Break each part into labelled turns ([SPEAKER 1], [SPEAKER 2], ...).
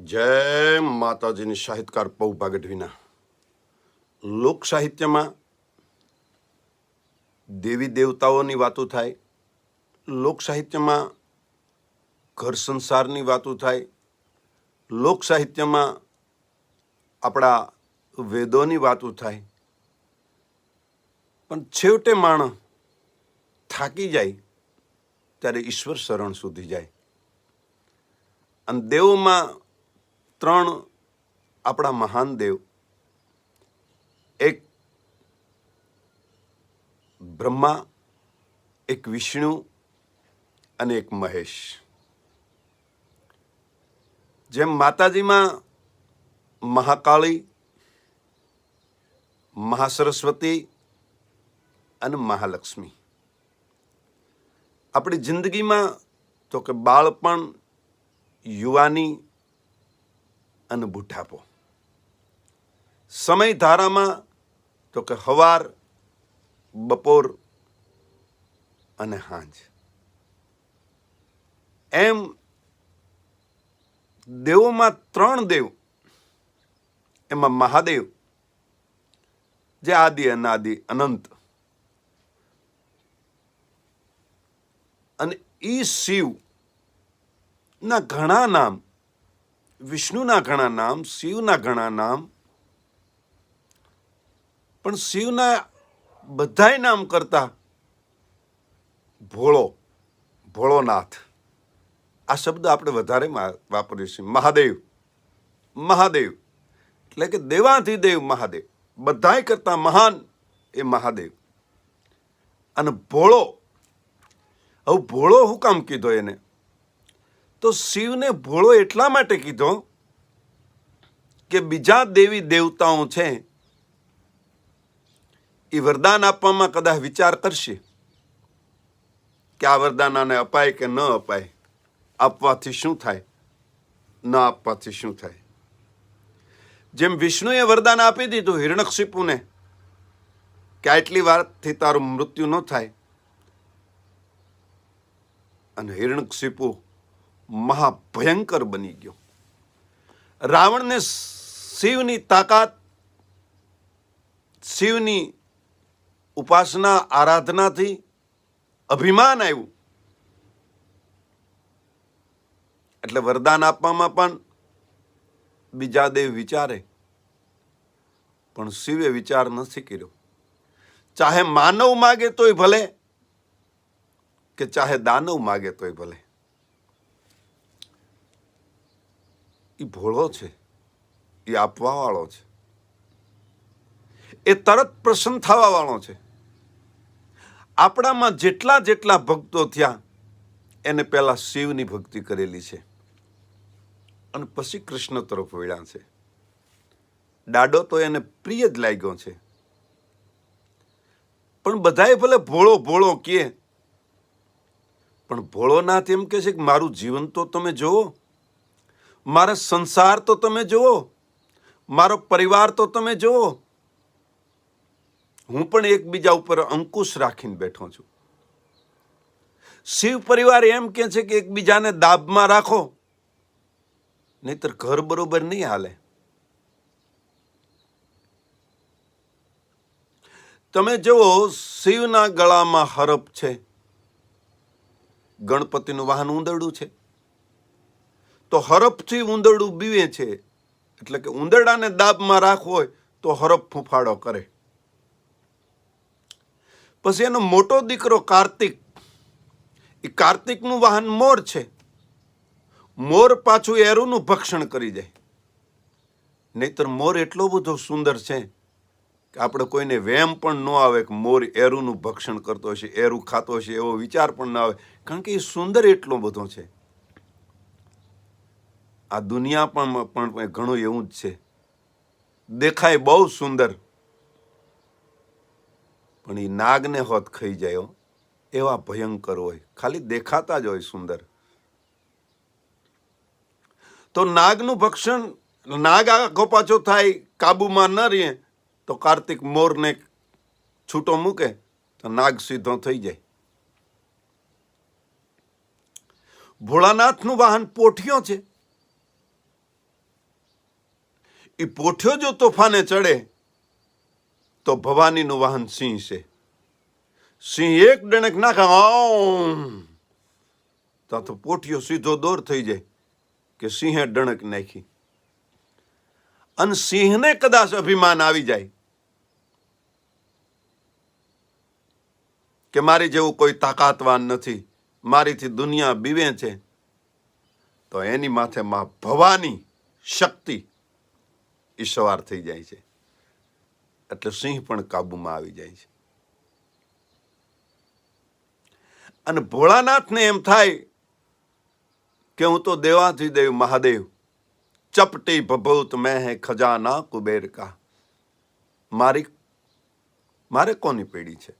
[SPEAKER 1] જય માતાજીની સાહિત્યકાર પૌભા ગઢવીના લોક સાહિત્યમાં દેવી દેવતાઓની વાતો થાય, લોક સાહિત્યમાં ઘર સંસારની વાતો થાય, લોક સાહિત્યમાં આપણા વેદોની વાતો થાય. પણ છેવટે માણસ થાકી જાય ત્યારે ઈશ્વર શરણ સુધી જાય. અને દેવોમાં ત્રણ આપણા મહાન દેવ. એક બ્રહ્મા, એક વિષ્ણુ અને એક મહેશ. જેમ માતાજીમાં મહાકાળી, મહાસરસ્વતી અને મહાલક્ષ્મી. આપણી જિંદગીમાં તો કે બાળપણ, યુવાની અને બુઢાપો સમય ધારામાં તો કે હવાર, બપોર અને હાંજ. એમ દેવોમાં ત્રણ દેવ, એમાં મહાદેવ, જે આદિ અનાદિ અનંત. અને ઈ શિવ ના ઘણા નામ વિષ્ણુના ઘણા નામ, શિવના ઘણા નામ. પણ શિવના બધાય નામ કરતા ભોળો, ભોળોનાથ. આ શબ્દ આપણે વધારે વાપરીએ છીએ. મહાદેવ. મહાદેવ. એટલે કે દેવાધિદેવ મહાદેવ. બધાય કરતા મહાન એ મહાદેવ. અને ભોળો. હવે ભોળો હું કામ કીધો એને? તો શિવને ભોળો એટલા માટે કીધો કે બીજા દેવી દેવતાઓ છે, એ વરદાન આપવામાં કદાચ વિચાર કરશે કે આ વરદાન આને અપાય કે ન અપાય, આપવાથી શું થાય, ન આપવાથી શું થાય. જેમ વિષ્ણુએ વરદાન આપી દીધું હિરણકશિપુને કે આટલી વારથી તારું મૃત્યુ ન થાય, અને હિરણકશિપુ મહાભયંકર બની ગયો. રાવણને શિવની તાકાત, શિવની ઉપાસના, આરાધનાથી અભિમાન આવ્યું. એટલે વરદાન આપવામાં પણ બીજા દેવ વિચારે, પણ શિવે વિચાર નથી કર્યો ચાહે માનવ માગે તોય ભલે કે ચાહે દાનવ માગે તોય ભલે. એ ભોળો છે. એ આપવા વાળો છે. એ તરત પ્રસન્ન થવા વાળો છે. આપણામાં જેટલા જેટલા ભક્તો થયા, એને પહેલાં શિવની ભક્તિ કરેલી છે. અને પછી કૃષ્ણ તરફ વળ્યા છે. દાડો તો એને પ્રિય જ લાગ્યો છે. પણ બધાએ ભલે ભોળો ભોળો કહે, પણ ભોળોનાથ એમ કહે છે કે મારું જીવન તો તમે જુઓ મારા સંસાર તો તમે જુઓ, મારો પરિવાર તો તમે જુઓ. હું પણ એકબીજા ઉપર અંકુશ રાખીને બેઠો છું. શિવ પરિવાર એમ કે છે કે એકબીજાને દાબમાં રાખો, નહીતર ઘર બરોબર નહીં હાલે. તમે જુઓ, શિવના ગળામાં હરપ છે. ગણપતિનું વાહન ઉંદરડું છે. તો હરફથી ઉંદરડું બીવે છે. એટલે કે ઉંદરડાને દાબમાં રાખવો હોય તો હરફ ફૂંફાડો કરે. પછી એનો મોટો દીકરો કાર્તિક. એ કાર્તિકનું વાહન મોર છે. મોર પાછું એરુનું ભક્ષણ કરી જાય નહીતર મોર એટલો બધો સુંદર છે કે આપણે કોઈને વેમ પણ ન આવે કે મોર એરુનું ભક્ષણ કરતો હશે, એરું ખાતો હશે એવો વિચાર પણ ન આવે. કારણ કે એ સુંદર એટલો બધો છે. આ દુનિયા પણ પણ ઘણું એવું જ છે. દેખાય બહુ સુંદર. પણ એ નાગને હોત ખાઈ જાય. એવા ભયંકર હોય. ખાલી દેખાતા જ હોય સુંદર. તો નાગનું ભક્ષણ, નાગ આખો પાછો થાય, કાબુમાં ન રહીએ તો કાર્તિક મોરને છૂટો મૂકે, તો નાગ સીધો થઈ જાય. ભોળાનાથનું વાહન પોઠિયો છે. એ પોઠ્યો જો તોફાને ચડે, તો ભવાનીનું વાહન સિંહ છે સિંહ એક ડણક નાખે તો તો પોઠિયો સીધો દોર થઈ જાય કે સિંહે ડણક નાખી. અને સિંહને કદાચ અભિમાન આવી જાય કે મારી જેવું કોઈ તાકાતવાન નથી, મારીથી દુનિયા બીવે છે, તો એની માથે માં ભવાની શક્તિ એ સવાર થઈ જાય છે. એટલે સિંહ પણ કાબુમાં આવી જાય છે. અને ભોળાનાથને એમ થાય કે હું તો દેવાથી દેવ મહાદેવ, ચપટી ભભૂત મેં હે ખજાના કુબેર કા. મારી, મારે કોની પેઢી છે?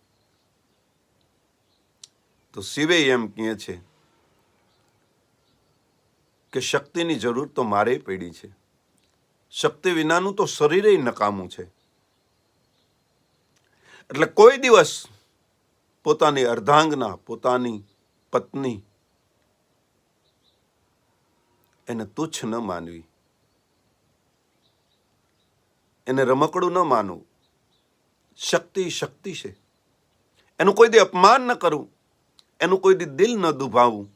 [SPEAKER 1] તો શિવે એમ કહે છે કે શક્તિની જરૂર તો મારે પેઢી છે. શક્તિ વિનાનું તો શરીરે નકામું છે. એટલે કોઈ દિવસ પોતાની અર્ધાંગના, પોતાની પત્ની એને તુચ્છ ન માનવી. એને રમકડું ન માનવું. શક્તિ શક્તિ છે. એનું કોઈ દી અપમાન ન કરવું એનું કોઈ દી દિલ ન દુભાવવું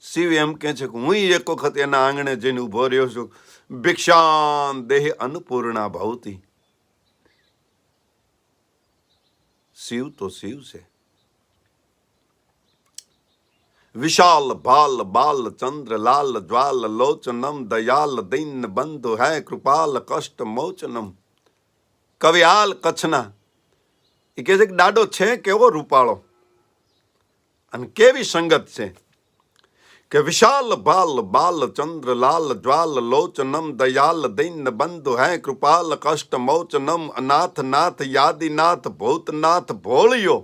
[SPEAKER 1] શિવ એમ કહે છે કે હું એક વખત એના આંગણે જઈને ઊભો રહ્યો છું. ભિક્ષાન દેહ અન્નપૂર્ણા ભાવતી. શિવ તો શિવ છે. વિશાલ, ભાલ, બાલ, ચંદ્ર, લાલ, જ્વાલ, લોચનમ, દયાલ, દૈન, બંધુ હૈ, કૃપાલ, કષ્ટ, મોચનમ. કવિયાલ કચ્છના. એ કહે છે કે દાડો છે કેવો રૂપાળો. અને કેવી સંગત છે. કે વિશાલ બાલ બાલ ચંદ્ર લાલ જ્વાલ લોચનમ દયાલ દૈન બંધુ હૈ કૃપાલ કષ્ટ મોચનમ અનાથ નાથ યાદિનાથ ભૂતનાથ ભોળિયો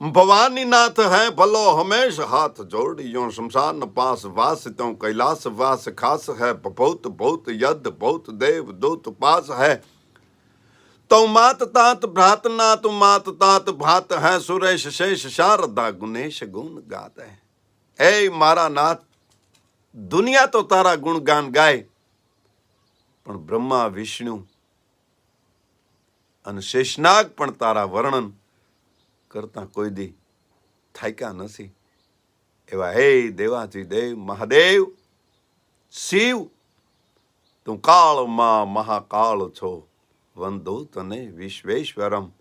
[SPEAKER 1] ભવાની નાથ હૈ ભલો હમેશ હાથ જોડિયો શમશાન પાસ વાસ તો कैलाश वास खास है बहुत बहुत यद बहुत देव दूत पास है तो मात तात भ्रात नात मात तात भात है सुरेश शेष शारदा गुणेश गुण गात है એ મારા નાથ, દુનિયા તો તારા ગુણગાન ગાય, પણ બ્રહ્મા, વિષ્ણુ અને શેષનાગ પણ તારા વર્ણન કરતા કોઈ દી થાક્યા નથી. એવા, હે દેવાથી દેવ, મહાદેવ, શિવ, તું કાળમાં મહાકાળ છો વંદો તને વિશ્વેશ્વરમ.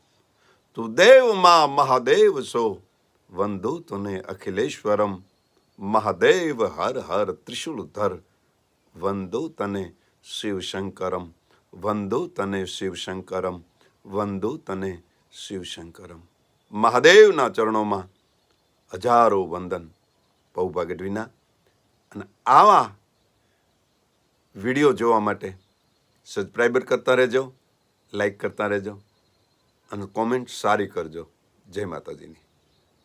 [SPEAKER 1] તું દેવમાં મહાદેવ છો વંદો તને અખિલેશ્વરમ. મહાદેવ હર હર ત્રિશુલધર વંદો તને શિવશંકરમ. વંદો તને શિવશંકરમ. વંદો તને શિવશંકરમ. મહાદેવના ચરણોમાં હજારો વંદન. પૌભા ગઢવીના અને આવા વીડિયો જોવા માટે સબસ્ક્રાઈબર કરતા રહેજો લાઈક કરતા રહેજો અને કોમેન્ટ સારી કરજો. જય માતાજીની.